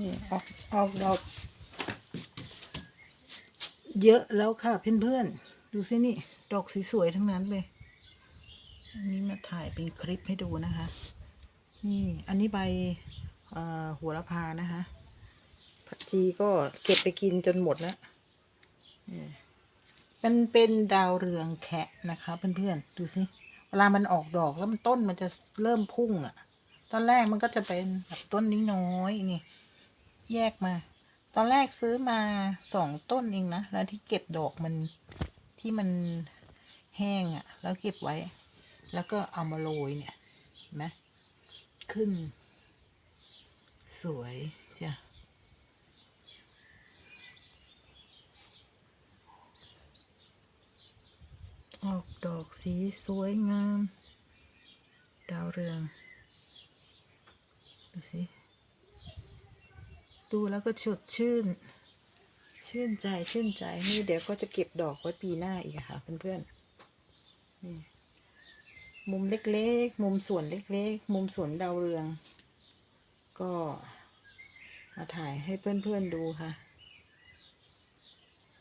นี่ออกออกดอก เยอะแล้วค่ะเพื่อนๆ ดูสินี่ ดอกสวยๆทั้งนั้นเลยอันนี้มาถ่ายเป็นคลิปให้ดูนะคะ นี่อันนี้ใบหัวละพานะคะ ผักชีก็เก็บไปกินจนหมดแล้วนี่มันเป็นดาวเรืองแคะนะคะ เพื่อนๆ ดูสิ เวลามันออกดอกแล้วมันต้นมันจะเริ่มพุ่งอะ่ะ ตอนแรกมันก็จะเป็นแบบต้นนี้น้อยๆไง แยกมา ตอนแรกซื้อมาสองต้นเองนะ แล้วที่เก็บดอกมันที่มันแห้งอะ่ะ แล้วเก็บไว้ แล้วก็เอามาโรยเนี่ยนไหมขึ้น สวยจ้ะออกดอกสีสวยงาม ดาวเรือง ดูสิ ดูแล้วก็สดชื่น ชื่นใจชื่นใจนี่เดี๋ยวก็จะเก็บดอกไว้ปีหน้าอีกค่ะเพื่อนๆนี่มุมเล็กๆ มุมสวนเล็กๆ มุมสวนดาวเรือง ก็มาถ่ายให้เพื่อนๆดูค่ะ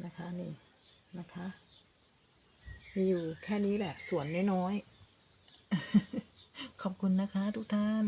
นะคะนี่นะคะ มีอยู่แค่นี้แหละ สวนน้อยๆ ขอบคุณนะคะทุกท่าน